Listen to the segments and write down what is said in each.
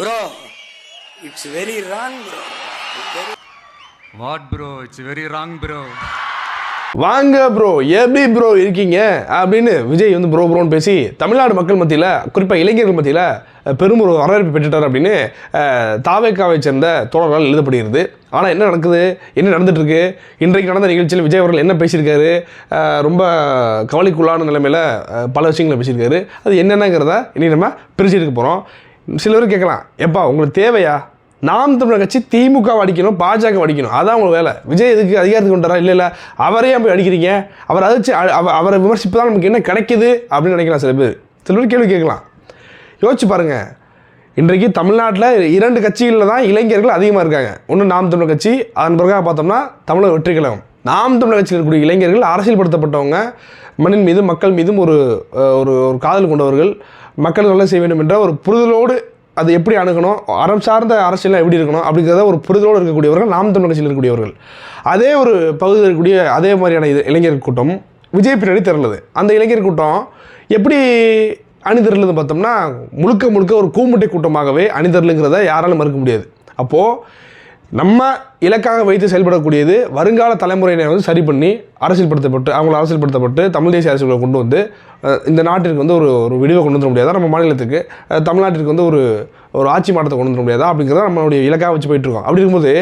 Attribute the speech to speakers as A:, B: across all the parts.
A: Bro, it's very wrong, bro. Very
B: what bro it's very wrong bro
C: வாங்க bro எப்படி bro இருக்கீங்க? அப்படின்னு விஜய் வந்து ப்ரோ ப்ரோன்னு பேசி தமிழ்நாடு மக்கள் மத்தியில் குறிப்பாக இளைஞர்கள் மத்தியில் பெரும் ஒரு வரவேற்பு பெற்றுட்டார் அப்படின்னு தாவேக்காவை சேர்ந்த தோழர்களால் எழுதப்படுகிறது. ஆனால் என்ன நடக்குது? என்ன நடந்துட்டு இருக்கு இன்றைக்கு நடந்த நிகழ்ச்சியில் விஜய் அவர்கள் என்ன பேசியிருக்காரு? ரொம்ப கவலைக்குள்ளான நிலைமையில் பல விஷயங்களை பேசியிருக்காரு. அது என்னென்னங்கிறத இனி நம்ம பிரிச்சு எடுக்க போகிறோம் சில பேர் கேட்கலாம் எப்பா உங்களுக்கு தேவையா? நாம் தமிழர் கட்சி திமுக அடிக்கணும் பாஜக அடிக்கணும். அதான் உங்களுக்கு வேலை. விஜய் எதுக்கு அதிகாரத்துக்கு கொண்டாரா இல்லை இல்லை. அவரே போய் அடிக்கிறீங்க? அவர் அதிர்ச்சி அவ- அவரை விமர்சிப்பு தான் நமக்கு என்ன கிடைக்குது அப்படின்னு நினைக்கலாம் சில பேர். சில பேர் கேள்வி கேட்கலாம். யோசிச்சு பாருங்கள் இன்றைக்கு தமிழ்நாட்டில் இரண்டு கட்சிகளில் தான் இளைஞர்கள் அதிகமாக இருக்காங்க. ஒன்று நாம் தமிழர் கட்சி அதன் பிறகாக பார்த்தோம்னா தமிழக வெற்றி கழகம் நாம் தமிழர் கட்சியில் இருக்கக்கூடிய இளைஞர்கள் அரசியல்படுத்தப்பட்டவங்க மண்ணின் மீதும் மக்கள் மீதும் ஒரு ஒரு ஒரு காதல் கொண்டவர்கள் மக்கள் நல்லா செய்ய வேண்டும் என்ற ஒரு புரிதலோடு அது எப்படி அணுகணும் அறம் சார்ந்த அரசியலாம் எப்படி இருக்கணும் அப்படிங்கிறத ஒரு புரிதலோடு இருக்கக்கூடியவர்கள் நாம் தமிழ் கட்சியில் இருக்கக்கூடியவர்கள். அதே ஒரு பகுதியில் இருக்கக்கூடிய அதே மாதிரியான இது இளைஞர் கூட்டம் விஜய் பின்னாடி திரளுது. அந்த இளைஞர் கூட்டம் எப்படி அணிதிரலுன்னு பார்த்தோம்னா முழுக்க முழுக்க ஒரு கூமுட்டை கூட்டமாகவே அணிதிரலுங்கிறத யாராலும் மறுக்க முடியாது. அப்போது நம்ம இலக்காக வைத்து செயல்படக்கூடியது வருங்கால தலைமுறையினை வந்து சரி பண்ணி அரசியல்படுத்தப்பட்டு அவங்கள அரசியல்படுத்தப்பட்டு தமிழ் தேசிய அரசியலை கொண்டு வந்து இந்த நாட்டிற்கு வந்து ஒரு ஒரு விடிவை கொண்டு வர முடியாதா? நம்ம மாநிலத்துக்கு தமிழ்நாட்டிற்கு வந்து ஒரு ஒரு ஆட்சி மாற்றத்தை கொண்டு வந்துட முடியாதா? அப்படிங்கிறத நம்மளுடைய இலக்காக வச்சு போயிட்டுருக்கோம் அப்படி இருக்கும்போது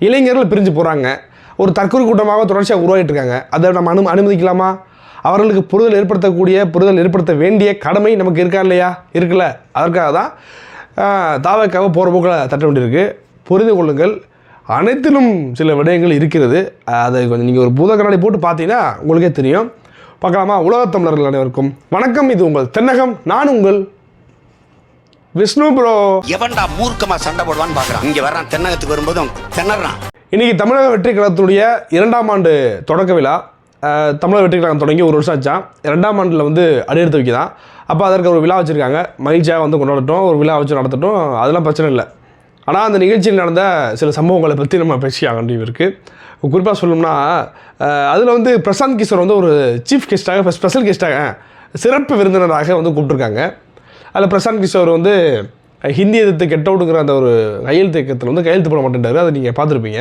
C: இளைஞர்கள் பிரிஞ்சு போகிறாங்க ஒரு தற்கொலை கூட்டமாக தொடர்ச்சியாக உருவாகிட்டு இருக்காங்க. அதை நம்ம அனு அனுமதிக்கலாமா? அவர்களுக்கு புரிதல் ஏற்படுத்தக்கூடிய புரிதல் ஏற்படுத்த வேண்டிய கடமை நமக்கு இருக்கா இல்லையா? இருக்குல்ல. அதற்காக தான் தாவக்காக போகிற போக்கில் தட்ட வேண்டியிருக்கு. புரிந்து கொள்ளுங்கள். அனைத்திலும் சில விடயங்கள் இருக்கிறது. அதை கொஞ்சம் நீங்கள் ஒரு பூத கண்ணாடி போட்டு பார்த்தீங்கன்னா உங்களுக்கே தெரியும். பார்க்கலாமா? உலகத் தமிழர்கள் அனைவருக்கும் வணக்கம். இது உங்கள் தென்னகம். நான் உங்கள் விஷ்ணு ப்ரோ
A: எவன்டா மூர்க்கமா சண்டை போடுவான்னு பாக்குறான். இங்க வர்றான். தென்னகத்துக்கு வரும்போதும் திணறான்.
C: இன்னைக்கு தமிழக வெற்றி கழகத்துடைய இரண்டாம் ஆண்டு தொடக்க விழா. தமிழக வெற்றி கழகம் தொடங்கி ஒரு வருஷம் ஆச்சான் இரண்டாம் ஆண்டில் வந்து அடியெடுத்து வைக்கலாம் அப்போ அதற்கு ஒரு விழா வச்சுருக்காங்க. மகிழ்ச்சியாக வந்து கொண்டாடட்டும். ஒரு விழா வச்சு நடத்தட்டும். அதெல்லாம் பிரச்சனை இல்லை. ஆனால் அந்த நிகழ்ச்சியில் நடந்த சில சம்பவங்களை பற்றி நம்ம பேசியாக வேண்டியது இருக்குது குறிப்பாக சொல்லணும்னா அதில் வந்து பிரசாந்த் கிஷோர் வந்து ஒரு சீஃப் கெஸ்ட்டாக ஸ்பெஷல் கெஸ்ட்டாக சிறப்பு விருந்தினராக வந்து கூப்பிட்ருக்காங்க அதில் பிரசாந்த் கிஷோர் வந்து ஹிந்தி எதிர்த்து கெட் அவுட்டுங்கிற அந்த ஒரு கையெழுத்து இயக்கத்தில் வந்து கையெழுத்து போட மாட்டேன்றாரு. அதை நீங்கள் பார்த்துருப்பீங்க.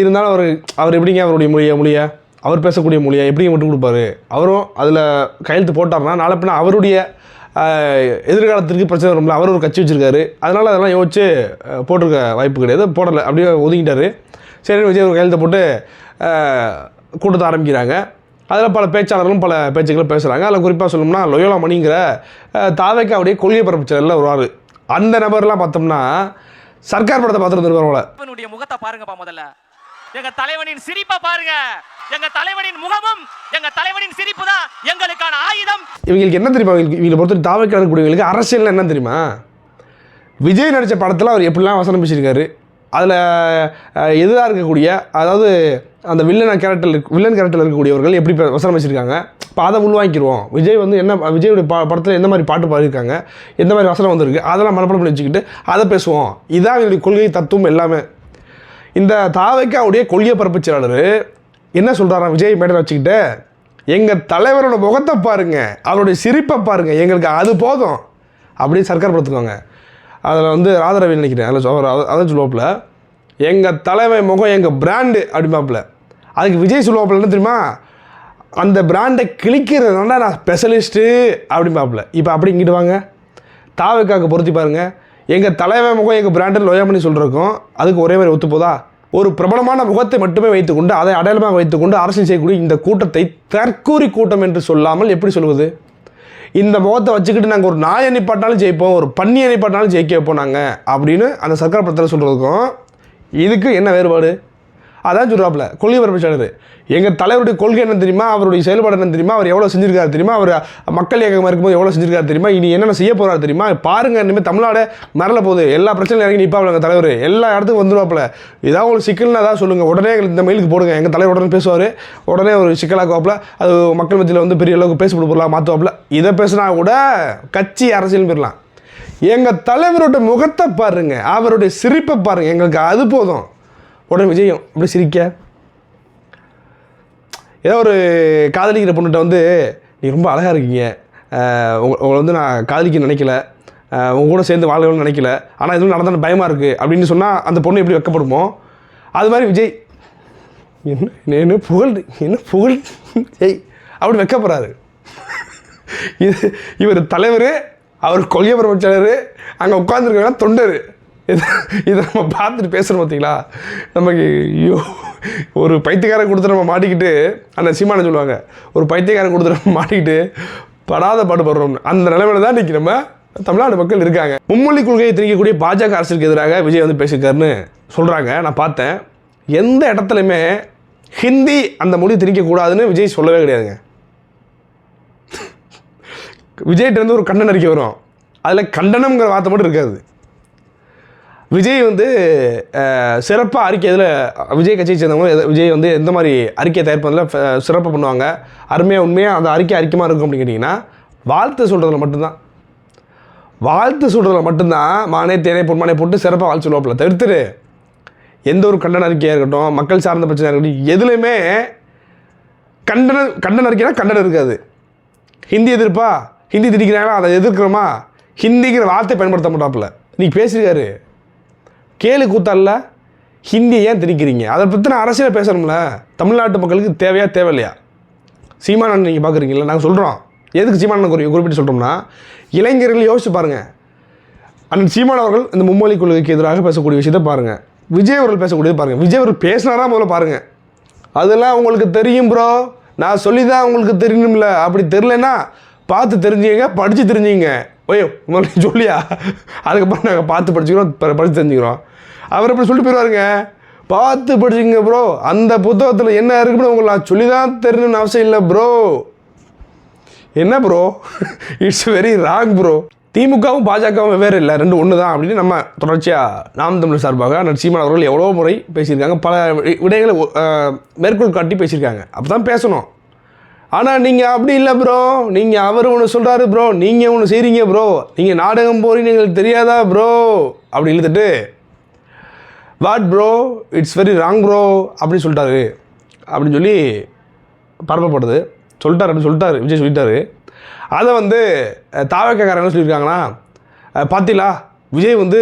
C: இருந்தாலும் அவர் அவர் எப்படிங்க அவருடைய மொழியை மொழியை அவர் பேசக்கூடிய மொழியை எப்படி விட்டு கொடுப்பாரு? அவரும் அதில் கையெழுத்து போட்டார்னா நாளை பின்ன அவருடைய எதிர்காலத்திற்கு பிரச்சனை வரும்ல அவர் ஒரு கட்சி வச்சுருக்காரு. அதனால் அதெல்லாம் யோசிச்சு போட்டிருக்க வாய்ப்பு கிடையாது. போடலை அப்படியே ஒதுங்கிட்டாரு. சரி விஜய் ஒரு கையெழுத்து போட்டு கூட்டத்தை ஆரம்பிக்கிறாங்க. அதில் பல பேச்சாளர்களும் பல பேச்சுக்களும் பேசுகிறாங்க அதில் குறிப்பாக சொல்லணும்னா லொயோலா மணிங்கிற அஹ், தாவேக்காவுடைய கொள்கை பரப்பு சேனலில் ஒரு ஆள் அந்த நபர்லாம் பார்த்தோம்னா சர்க்கார் படத்தை பார்த்துட்டு வந்துருவாங்கள
D: முகத்தை பாருங்கப்பா முதல்ல. எங்க தலைவனின் சிரிப்பை பாருங்க. எங்க தலைவனின் முகமும் எங்க தலைவனின் சிரிப்பு தான் எங்களுக்கான ஆயுதம்.
C: இவங்களுக்கு என்ன தெரியுமா? இவங்களுக்கு இவங்களை பொறுத்த தாவேக்கா கூடியவங்களுக்கு அரசியல் என்ன தெரியுமா? விஜய் நடித்த படத்தில் அவர் எப்படிலாம் வசனம் பேசியிருக்காரு. அதில் எதிராக இருக்கக்கூடிய அதாவது அந்த வில்லன் கேரக்டர் வில்லன் கேரக்டரில் இருக்கக்கூடியவர்கள் எப்படி வசனம் வச்சுருக்காங்க இப்போ அதை உள்வாங்கிக்கிடுவோம் விஜய் வந்து என்ன விஜயோட பா படத்தில் எந்த மாதிரி பாட்டு பாடியிருக்காங்க எந்த மாதிரி வசனம் வந்திருக்கு அதெல்லாம் மனப்படம் பண்ணி வச்சுக்கிட்டு அதை பேசுவோம். இதான் இவங்களுடைய கொள்கை தத்துவம் எல்லாமே. இந்த தாவைக்காவுடைய கொள்கை பரப்பு செயலாளர் என்ன சொல்கிறாராம் விஜய் மேடம் வச்சுக்கிட்டு எங்கள் தலைவரோட முகத்தை பாருங்க அவருடைய சிரிப்பை பாருங்கள் எங்களுக்கு அது போதும். அப்படின்னு சர்க்கார் படுத்துக்கோங்க அதில் வந்து ராதரவி நினைக்கிறேன். அதில் சொல் அதான் சொல்லுவாப்புல எங்கள் தலைவன் முகம் எங்கள் பிராண்டு அப்படிம்பாப்புல. அதுக்கு விஜய் சொல்லுவாப்பில் என்ன தெரியுமா? அந்த பிராண்டை கிழிக்கிறதுனால நான் ஸ்பெஷலிஸ்ட்டு அப்படிம்பாப்புல. இப்போ அப்படி இங்கிட்டு வாங்க. தாவைக்காக்கு பொருத்தி பாருங்கள் எங்கள் தலைவன் முகம் எங்கள் பிராண்டில் லோயா பண்ணி சொல்கிறோம் அதுக்கு ஒரே மாதிரி ஒத்துப்போதா? ஒரு பிரபலமான முகத்தை மட்டுமே வைத்துக்கொண்டு அதை அடையாளமாக வைத்துக்கொண்டு அரசியல் செய்யக்கூடிய இந்த கூட்டத்தை தற்கூரி கூட்டம் என்று சொல்லாமல் எப்படி சொல்வது? இந்த முகத்தை வச்சுக்கிட்டு நாங்கள் ஒரு நாய் அணிப்பாட்டாலும் ஜெயிப்போம் ஒரு பன்னி அணிப்பாட்டாலும் ஜெயிக்க வைப்போம் நாங்கள் அப்படின்னு அந்த சர்க்கார் படத்தில் சொல்கிறதுக்கும் இதுக்கு என்ன வேறுபாடு? அதான் சொல்கிறாப்புல கொள்கை பரப்பிச்சாளர் எங்கள் தலைவருடைய கொள்கை என்ன தெரியுமா? அவருடைய செயல்பாடு என்ன தெரியுமா? அவர் எவ்வளோ செஞ்சிருக்காரு தெரியுமா? அவர் மக்கள் இயக்கமாக இருக்கும்போது எவ்வளோ செஞ்சிருக்காரு தெரியுமா? இனி என்னென்ன செய்ய போகிறாரு தெரியுமா? பாருங்க இனிமேல் தமிழ்நாடு மறல போகுது. எல்லா பிரச்சனையும் இறங்கி நிற்பாப்புல எங்கள் தலைவர். எல்லா இடத்துக்கும் வந்துருவாப்புல. ஏதாவது ஒரு சிக்கல்னா அதான் சொல்லுங்கள் உடனே எங்களுக்கு இந்த மெயிலுக்கு போடுங்க. எங்கள் தலைவர் உடனே பேசுவார். உடனே ஒரு சிக்கலாக்குவாப்பில் அது மக்கள் மத்தியில் வந்து பெரிய அளவுக்கு பேசப்பட பொருளாக மாற்றுவாப்புல இதை பேசுனா கூட கட்சி அரசியல் போயிடலாம் எங்கள் தலைவரோட முகத்தை பாருங்க. அவருடைய சிரிப்பை பாருங்கள் எங்களுக்கு அது போதும். உடனே விஜயம் அப்படி சிரிக்க. ஏதோ ஒரு காதலிக்கிற பொண்ணுகிட்ட வந்து நீ ரொம்ப அழகாக இருக்கீங்க. அஹ் உங்களை வந்து நான் காதலிக்க நினைக்கல. உங்க கூட சேர்ந்து வாழணும்னு நினைக்கல. ஆனால் எதுவும் நடந்தாலும் பயமாக இருக்குது அப்படின்னு சொன்னால் அந்த பொண்ணு எப்படி வைக்கப்படுமோ அது மாதிரி விஜய் என்ன என்ன புகழ் என்ன புகழ்? ஜெய் அப்படி வைக்கப்படுறாரு இது இவர் தலைவர் அவர் கொள்கை பிரபலர் அங்கே உட்காந்துருக்கா தொண்டர். இது இதை நம்ம பார்த்துட்டு பேசுகிறோம் பார்த்தீங்களா நமக்கு ஐயோ ஒரு பைத்தியக்காரன் கொடுத்து நம்ம மாட்டிக்கிட்டு அந்த சீமானை சொல்லுவாங்க ஒரு பைத்தியக்காரன் கொடுத்து நம்ம மாட்டிக்கிட்டு படாத பாடுபடுறோம் அந்த நிலைமையில தான் இன்றைக்கி நம்ம தமிழ்நாடு மக்கள் இருக்காங்க. மும்மொழி கொள்கையை திணிக்கக்கூடிய பாஜக அரசுக்கு எதிராக விஜய் வந்து பேசியிருக்காருன்னு சொல்கிறாங்க நான் பார்த்தேன். எந்த இடத்துலையுமே ஹிந்தி அந்த மொழி திணிக்கக்கூடாதுன்னு விஜய் சொல்லவே கிடையாதுங்க. விஜய்கிட்ட இருந்து ஒரு கண்டன அறிக்கை வரும். அதில் கண்டனம்ங்கிற வார்த்தை மட்டும் இருக்காது. விஜய் வந்து சிறப்பாக அறிக்கை இதில் விஜய் கட்சியை சேர்ந்தவங்க விஜய் வந்து எந்த மாதிரி அறிக்கை தயார் பண்ணதில் சிறப்பாக பண்ணுவாங்க அருமையாக உண்மையாக அந்த அறிக்கை அறிக்கமாக இருக்கும் அப்படின்னு கேட்டிங்கன்னா வாழ்த்து சொல்கிறதுல மட்டும்தான். வாழ்த்து சொல்கிறதுல மட்டும்தான் மானே தேனே பொன்மானே போட்டு சிறப்பாக வாழ்த்து சொல்லுவாப்பில் தவிர்த்துரு எந்த ஒரு கண்டன அறிக்கையாக இருக்கட்டும் மக்கள் சார்ந்த பிரச்சனையாக இருக்கட்டும் எதுலையுமே கண்டன கண்டன அறிக்கைனா கண்டனம் இருக்காது. ஹிந்தி எதிர்ப்பா? ஹிந்தி திணிக்கிறாங்களா? அதை எதிர்க்கிறோமா? ஹிந்திங்கிற வார்த்தை பயன்படுத்த மாட்டாப்புல. நீ பேசியிருக்காரு. கேலு கூத்தால ஹிந்தியை ஏன் திணிக்கிறீங்க? அதை பற்றின அரசியல் பேசணும்ல. தமிழ்நாட்டு மக்களுக்கு தேவையா தேவையில்லையா? சீமானன் நீங்கள் பார்க்குறீங்களா நாங்கள் சொல்கிறோம் எதுக்கு சீமானன் குறி குறிப்பிட்டு சொல்கிறோம்னா இளைஞர்கள் யோசிச்சு பாருங்கள் அண்ணன் சீமான் அவர்கள் இந்த மும்மொழி கொள்கைக்கு எதிராக பேசக்கூடிய விஷயத்தை பாருங்கள் விஜய் அவர்கள் பேசக்கூடியது பாருங்கள் விஜய் அவர்கள் பேசினாரா முதல்ல பாருங்கள் அதெல்லாம் உங்களுக்கு தெரியும் ப்ரோ நான் சொல்லி தான் உங்களுக்கு தெரியணும்ல. அப்படி தெரிலன்னா பார்த்து தெரிஞ்சுங்க படித்து தெரிஞ்சுங்க ஓய்யோ முதல்ல சொல்லியா? அதுக்கப்புறம் நாங்கள் பார்த்து படிச்சுக்கிறோம் படித்து தெரிஞ்சுக்கிறோம். அவர் அப்படி சொல்லிட்டு போயிடுவாருங்க பார்த்து படிச்சுங்க ப்ரோ அந்த புத்தகத்தில் என்ன இருக்குன்னு உங்களுக்கு நான் சொல்லி தான் தெரியணும்னு அவசியம் இல்லை ப்ரோ என்ன bro it's very wrong bro திமுகவும் பாஜகவும் வெவ்வேறு இல்லை. ரெண்டு ஒன்று தான் அப்படின்னு நம்ம தொடர்ச்சியாக நாம் தமிழ் சார்பாக அண்ணன் சீமான் அவர்கள் எவ்வளோ முறை பேசியிருக்காங்க. பல விடயங்களை மேற்கோள் காட்டி பேசியிருக்காங்க. அப்போ தான் பேசணும். ஆனால் நீங்கள் அப்படி இல்லை ப்ரோ நீங்கள் அவர் ஒன்று சொல்கிறாரு ப்ரோ நீங்கள் ஒன்று செய்கிறீங்க ப்ரோ நீங்கள் நாடகம் போகிறீங்க எங்களுக்கு தெரியாதா ப்ரோ அப்படி இழுத்துட்டு what bro? It's very wrong bro அப்படின்னு சொல்லிட்டாரு. அப்படின்னு சொல்லி பரப்பப்படுது சொல்லிட்டாரு அப்படின்னு சொல்லிட்டாரு விஜய் சொல்லிட்டாரு. அதை வந்து தாவக்கக்காரங்க என்ன சொல்லியிருக்காங்கன்னா அஹ், விஜய் வந்து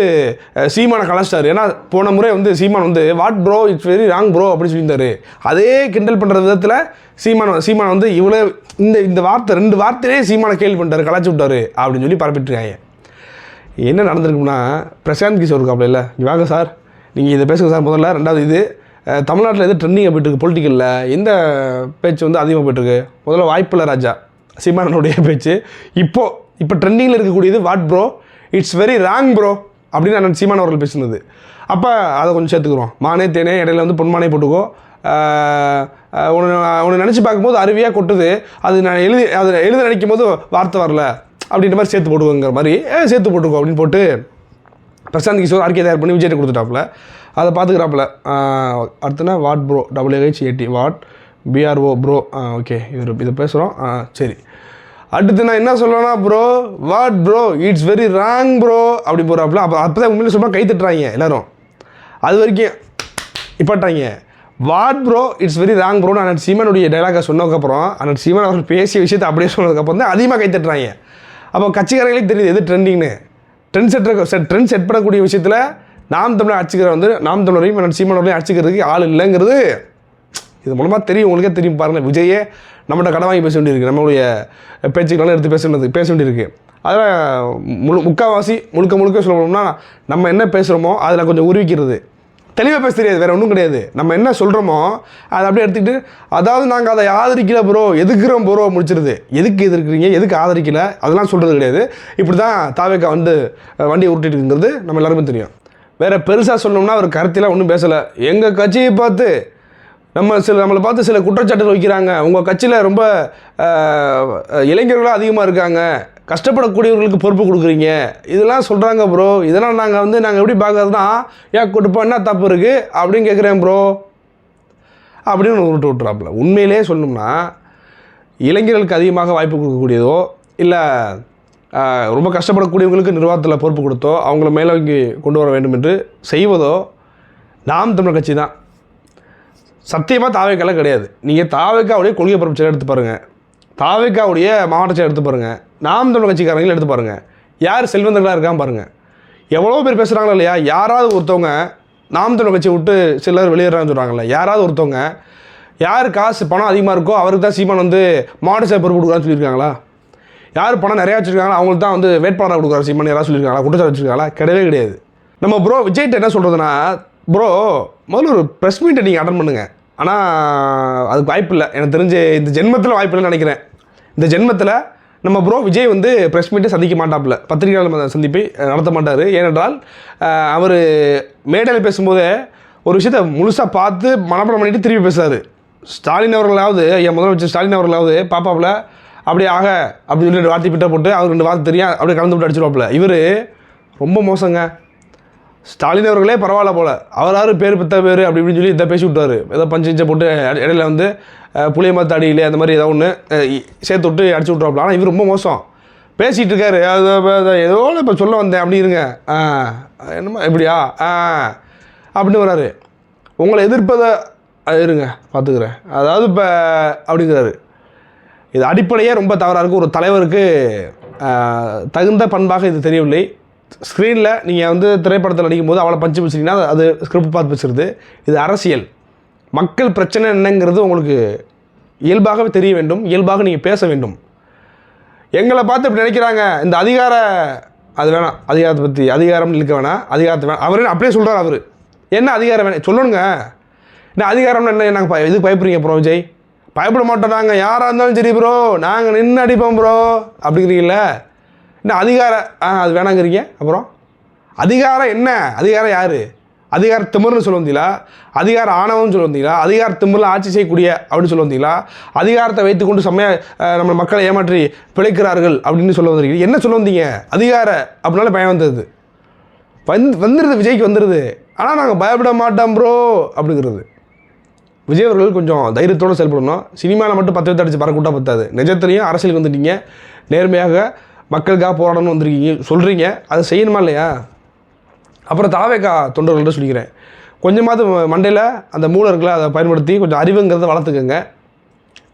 C: சீமானை கலாச்சிட்டாரு ஏன்னா போன முறை வந்து சீமான் வந்து what bro? It's very wrong bro அப்படின்னு சொல்லியிருந்தாரு. அதே கிண்டல் பண்ணுற விதத்தில் சீமான் சீமான் வந்து இவ்வளோ இந்த இந்த வார்த்தை ரெண்டு வார்த்தையே சீமானை கேள்வி பண்ணிட்டாரு கலாச்சி விட்டாரு அப்படின்னு சொல்லி பரப்பிட்டுருக்காங்க என்ன நடந்திருக்குன்னா பிரசாந்த் கிஷோர் இருக்காப்புல இல்லை? வாங்க சார். நீங்கள் இதை பேசுங்க சார் முதல்ல. ரெண்டாவது இது தமிழ்நாட்டில் எது ட்ரெண்டிங்காக போயிட்டுருக்கு பொலிட்டிக்கலில் எந்த பேச்சு வந்து அதிகமாக போயிட்டுருக்கு முதல்ல வாய்ப்பில்லை ராஜா சீமானனுடைய பேச்சு. இப்போது இப்போ ட்ரெண்டிங்கில் இருக்கக்கூடியது what bro it's very wrong bro அப்படின்னு நான் சீமான் அவர்கள் பேசுனது. அப்போ அதை கொஞ்சம் சேர்த்துக்கிறோம். மானே தேனே இடையில வந்து பொன்மானே போட்டுக்கோ. ஒன்று உன்னை நினச்சி பார்க்கும்போது அருவியாக கொட்டுது. அது நான் எழுதி அதை எழுத நினைக்கும் போது வார்த்தை வரல. அப்படின்ற மாதிரி சேர்த்து போடுவோங்கிற மாதிரி. "ஏ, சேர்த்து போட்டுக்கோ அப்படின்னு போட்டு பிரசாந்த் கிஷோர் ஆர்கே தயார் பண்ணி விஜய்ட்டு கொடுத்துட்டாப்புல. அதை பார்த்துக்கிறாப்புல. அடுத்தனா what bro W H A T what? B R O bro okay இவர் இதை பேசுகிறோம் சரி. அடுத்து நான் என்ன சொல்லணும்னா bro what bro it's very wrong bro அப்படி போகிறாப்புல அப்போ அப்போ தான் உண்மையில சொல்ல கை தட்டுறாங்க எல்லாரும். அது வரைக்கும் இப்பட்டாங்க what bro it's very wrong ப்ரோன்னு அண்ணன் சீமனுடைய டைலாகை சொன்னதுக்கப்புறம் அண்ணன் சீமன் அவர்கள் பேசிய விஷயத்தை அப்படியே சொன்னதுக்கப்புறம் தான் அதிகமாக கை தட்டுறாங்க. அப்போ கட்சிக்காரங்களுக்கு தெரியுது எது ட்ரெண்டிங்னு ட்ரெண்ட் செட் ட்ரெண்ட் செட் பண்ணக்கூடிய விஷயத்தில் நாம் தமிழர் அடிச்சுக்கிற வந்து நாம் தமிழரையும் சீமானவரையும் சீமன் அடிச்சுக்கிறதுக்கு ஆள் இல்லைங்கிறது இது மூலமாக தெரியும் உங்களுக்கே தெரியும் பாருங்கள் விஜயே நம்மகிட்ட கடன் வாங்கி பேச வேண்டியிருக்கு. நம்மளுடைய பேச்சுக்கெல்லாம் எடுத்து பேச வேண்டியது பேச வேண்டியிருக்கு. அதில் முழு முக்கால்வாசி முழுக்க முழுக்க சொல்லணும்னா நம்ம என்ன பேசுகிறோமோ அதில் கொஞ்சம் உருவிக்கிறது. தெளிவாக பேச தெரியாது வேறு ஒன்றும் கிடையாது. நம்ம என்ன சொல்கிறோமோ அதை அப்படியே எடுத்துக்கிட்டு அதாவது நாங்கள் அதை ஆதரிக்கல ப்ரோ எதுக்குறோம் ப்ரோ முடிச்சிருது. எதுக்கு எதிர்க்கிறீங்க எதுக்கு ஆதரிக்கல அதெல்லாம் சொல்கிறது கிடையாது. இப்படி தான் தாவேக்கா வந்து வண்டியை உருட்டிட்டுங்கிறது இருக்குங்கிறது நம்ம எல்லாருமே தெரியும். வேறு பெருசாக சொல்லணும்னா அவர் கருத்திலாம் ஒன்றும் பேசலை. எங்கள் கட்சியை பார்த்து நம்ம சில நம்மளை பார்த்து சில குற்றச்சாட்டுகள் வைக்கிறாங்க. உங்கள் கட்சியில் ரொம்ப இளைஞர்களாக இளைஞர்களும் அதிகமாக இருக்காங்க. கஷ்டப்படக்கூடியவர்களுக்கு பொறுப்பு கொடுக்குறீங்க. இதெல்லாம் சொல்கிறாங்க ப்ரோ இதெல்லாம் நாங்கள் வந்து நாங்கள் எப்படி பார்க்குறதுனா ஏன் கொடுப்போம் என்ன தப்பு இருக்குது அப்படின்னு கேட்குறேன் ப்ரோ அப்படின்னு விட்டு விட்டுறாப்புல. உண்மையிலே சொல்லணும்னா இளைஞர்களுக்கு அதிகமாக வாய்ப்பு கொடுக்கக்கூடியதோ இல்லை ரொம்ப கஷ்டப்படக்கூடியவங்களுக்கு நிர்வாகத்தில் பொறுப்பு கொடுத்தோ அவங்கள மேலோங்கி கொண்டு வர வேண்டும் என்று செய்வதோ நாம் தமிழர் கட்சி தான். சத்தியமாக தாவேக்கெல்லாம் கிடையாது. நீங்கள் தாவேக்காவுடைய கொள்கை பரப்பு எடுத்து பாருங்கள் தாவேக்காவுடைய மாவட்ட செயல் எடுத்து பாருங்கள் நாம் தமிழ் கட்சிக்காரங்களும் எடுத்து பாருங்கள் யார் செல்வந்தர்களாக இருக்கான்னு பாருங்கள் எவ்வளோ பேர் பேசுகிறாங்களா இல்லையா? யாராவது ஒருத்தவங்க நாம் தமிழ் கட்சி விட்டு சிலர் வெளியேறான்னு சொல்கிறாங்கல்ல யாராவது ஒருத்தவங்க யார் காசு பணம் அதிகமாக இருக்கோ அவருக்கு தான் சீமான் வந்து மாவட்ட சேப்பர் பொறுப்பு கொடுக்குறான்னு சொல்லியிருக்காங்களா? யார் பணம் நிறையா வச்சுருக்காங்களோ? அவங்களுக்கு தான் வந்து வேட்பாளராக கொடுக்குறாரு சீமான் யாராவது சொல்லியிருக்காங்களா? குற்றச்சாட்டு வச்சுருக்காங்களா? கிடையவே கிடையாது. நம்ம ப்ரோ விஜய்கிட்ட என்ன சொல்கிறதுனா ப்ரோ முதல்ல ஒரு ப்ரெஸ் மீட்டை நீங்கள் அட்டன் பண்ணுங்கள் ஆனால் அதுக்கு வாய்ப்பு இல்லை எனக்கு தெரிஞ்சு இந்த ஜென்மத்தில் வாய்ப்பு இல்லைன்னு நினைக்கிறேன். இந்த ஜென்மத்தில் நம்ம ப்ரோ விஜய் வந்து ப்ரெஸ் மீட்டை சந்திக்க மாட்டாப்புல. பத்திரிகையாளர் சந்திப்பை நடத்த மாட்டார். ஏனென்றால் அவர் மேடையில் பேசும்போதே ஒரு விஷயத்தை முழுசாக பார்த்து மனப்படம் பண்ணிட்டு திருப்பி பேசுறாரு. ஸ்டாலின் அவர்களாவது என் முதலமைச்சர் ஸ்டாலின் அவர்களாவது பாப்பாவில் அப்படியே ஆக அப்படி சொல்லி ரெண்டு வார்த்தை பிட்ட போட்டு அவர் ரெண்டு வார்த்தை தெரியும் அப்படியே கலந்து விட்டு அடிச்சிருவாப்புல. இவர் ரொம்ப மோசங்க. ஸ்டாலின் அவர்களே பரவாயில்ல போல. அவராரு பேர் பித்த பேர் அப்படி இப்படின்னு சொல்லி இதை பேசி விட்டாரு ஏதோ பஞ்சு இஞ்சை போட்டு இடையில வந்து புளிய மரத்து அடியிலே அந்த மாதிரி ஏதோ ஒன்று சேர்த்து விட்டு அடிச்சு விட்றாப்புல ஆனால் இவர் ரொம்ப மோசம். பேசிகிட்டு இருக்காரு. அது ஏதோ இப்போ சொல்ல வந்தேன். அப்படி இருங்க. ஆ என்னமா எப்படியா ஆ அப்படின்னு வராரு. உங்களை எதிர்ப்பதை இருங்க பார்த்துக்கிறேன் அதாவது இப்போ அப்படிங்கிறாரு. இது அடிப்படையே ரொம்ப தவறாக இருக்குது ஒரு தலைவருக்கு தகுந்த பண்பாக இது தெரியவில்லை. ஸ்க்ரீனில் நீங்கள் வந்து திரைப்படத்தில் நடிக்கும் போது அவளை பஞ்சு பிடிச்சிங்கன்னா அது ஸ்கிரிப்ட் பார்த்து வச்சுருது. இது அரசியல். மக்கள் பிரச்சனை என்னங்கிறது உங்களுக்கு இயல்பாகவே தெரிய வேண்டும். இயல்பாக நீங்கள் பேச வேண்டும். எங்களை பார்த்து இப்படி நினைக்கிறாங்க. இந்த அதிகார அது வேணாம். அதிகாரத்தை பற்றி அதிகாரம் இழுக்க வேணாம். அதிகாரத்தை வேணாம். அவர் அப்படியே சொல்கிறார் அவர். என்ன அதிகாரம் வேணும்? சொல்லணுங்க என்ன அதிகாரம்னு என்ன? நாங்கள் ப எதுக்கு பயப்படுறீங்க ப்ரோ விஜய்? பயப்பட மாட்டோம் நாங்கள் யாராக இருந்தாலும் சரி ப்ரோ நாங்கள் நின்று அடிப்போம் ப்ரோ அப்படிங்கிறீங்கள என்ன அதிகார ஆ அது வேணாங்கிறீங்க. அப்புறம் அதிகாரம் என்ன? அதிகாரம் யார்? அதிகார திமிர்னு சொல்ல வந்தீங்களா? அதிகார ஆணவம்னு சொல்ல வந்தீங்களா? அதிகார திமிரில் ஆட்சி செய்யக்கூடிய அப்படின்னு சொல்ல வந்தீங்களா? அதிகாரத்தை வைத்துக்கொண்டு செம்மையா நம்ம மக்களை ஏமாற்றி பிழைக்கிறார்கள் அப்படின்னு சொல்ல வந்திருக்கீங்க. என்ன சொல்ல வந்தீங்க? அதிகார அப்படின்னால பயம் வந்தது. வந்து வந்துடுது விஜய்க்கு வந்துடுது ஆனால் நாங்கள் பயப்பட மாட்டோம் ப்ரோ அப்படிங்கிறது. விஜய் அவர்கள் கொஞ்சம் தைரியத்தோடு செயல்படணும். சினிமாவில் மட்டும் பத்து பேர்த்து அடிச்சு பறக்கூட்டா பத்தாது. நிஜத்துலையும் அரசியலுக்கு வந்துட்டீங்க. நேர்மையாக மக்களுக்காக போராடணும்னு வந்திருக்கீங்க. சொல்கிறீங்க அதை செய்யணுமா இல்லையா? அப்புறம் தாவேக்கா தொண்டர்கள்ட்ட சொல்லிக்கிறேன். கொஞ்சமாவது மண்டையில் அந்த மூளை இருக்குல்ல அதை பயன்படுத்தி கொஞ்சம் அறிவுங்கிறத வளர்த்துக்கோங்க.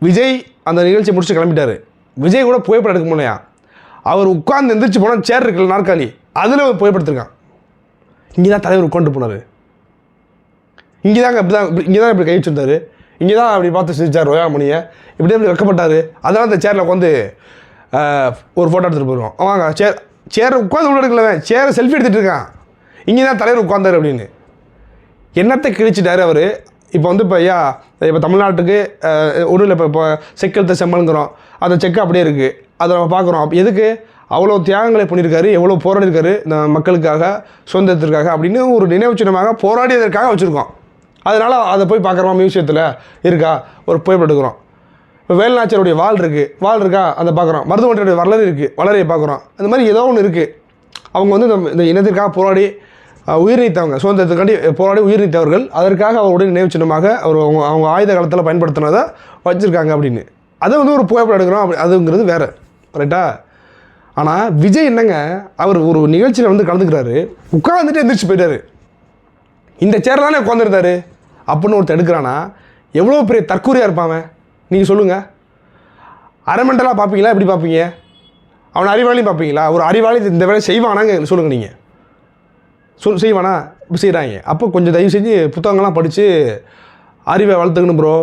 C: விஜய் அந்த நிகழ்ச்சி முடிச்சு கிளம்பிட்டாரு. விஜய் கூட புகைப்படம் எடுக்க முடியலையா? அவர் உட்கார்ந்து எந்திரிச்சு போனால் சேர் இருக்குல்ல நாற்காலி. அதில் அவர் புகைப்படுத்திருக்கான் இங்கே தான் தலைவர் உட்காந்து போனார். இங்கே தாங்க இப்படி தான் இங்கே தான் இப்படி கை வச்சுருந்தாரு. இங்கே தான் அப்படி பார்த்து சிரிச்சார் ரோயாமணியை. இப்படி அப்படி வெக்கப்பட்டார். அதனால் அந்த சேரில் உட்காந்து ஒரு ஃபோட்டோ எடுத்துகிட்டு போயிடுவோம் வாங்க சேர் சேரை உட்காந்து உள்ள எடுக்கலவன் சேரை செல்ஃபி எடுத்துகிட்டு இருக்கான். இங்கே தான் தலைவர் உட்காந்தாரு அப்படின்னு. என்னத்தை கிழிச்சிட்டாரு அவர்? இப்போ வந்து இப்போ ஐயா இப்போ தமிழ்நாட்டுக்கு ஒன்றும் இல்லை இப்போ இப்போ செக்கெழுத்த செம்மலுங்கிறோம் அந்த செக்கு அப்படியே இருக்குது அதை நம்ம பார்க்குறோம். எதுக்கு? அவ்வளோ தியாகங்களை பண்ணியிருக்காரு எவ்வளோ போராடிருக்காரு இந்த மக்களுக்காக சுதந்திரத்திற்காக அப்படின்னு ஒரு நினைவு சின்னமாக போராடியதற்காக வச்சுருக்கோம். அதனால் அதை போய் பார்க்குறோமா மியூசியத்தில் இருக்கா? ஒரு புகைப்படம் எடுக்கிறோம். இப்போ வேலுநாச்சியருடைய வால் இருக்குது வால் இருக்கா? அதை பார்க்குறோம். மருதுவண்டியுடைய வரலாறு இருக்குது வளரையை பார்க்குறோம். அந்த மாதிரி ஏதோ ஒன்று இருக்குது அவங்க வந்து இந்த இந்த இனத்திற்காக போராடி உயிர் நீத்தவங்க சுதந்திரத்துக்காண்டி போராடி உயிர் நீத்தவர்கள் அதற்காக அவருடைய நினைவு சின்னமாக அவர் அவங்க அவங்க ஆயுத காலத்தில் பயன்படுத்தினதை வச்சுருக்காங்க அப்படின்னு. அதை வந்து ஒரு புகைப்படம் எடுக்கிறோம். அப்படி அதுங்கிறது வேறு. ரைட்டா ஆனால் விஜய் என்னங்க அவர் ஒரு நிகழ்ச்சியில் வந்து கலந்துக்கிறாரு. உட்காந்துட்டு எந்திரிச்சு போயிட்டாரு. இந்த சேர் தானே உட்காந்துருந்தாரு அப்படின்னு ஒருத்தர் எடுக்கிறானா எவ்வளோ பெரிய தற்கூரியாக இருப்பான் நீங்கள் சொல்லுங்கள் அரைமண்டலாக பார்ப்பீங்களா? எப்படி பார்ப்பீங்க? அவன் அறிவாளியும் பார்ப்பீங்களா? ஒரு அறிவாளி இந்த வேலை செய்வானாங்க சொல்லுங்கள் நீங்கள் சொல் செய்வானா? இப்போ செய்கிறாங்க அப்போ கொஞ்சம் தயவு செஞ்சு புத்தகங்கள்லாம் படித்து அறிவை வளர்த்துக்கணும் ப்ரோ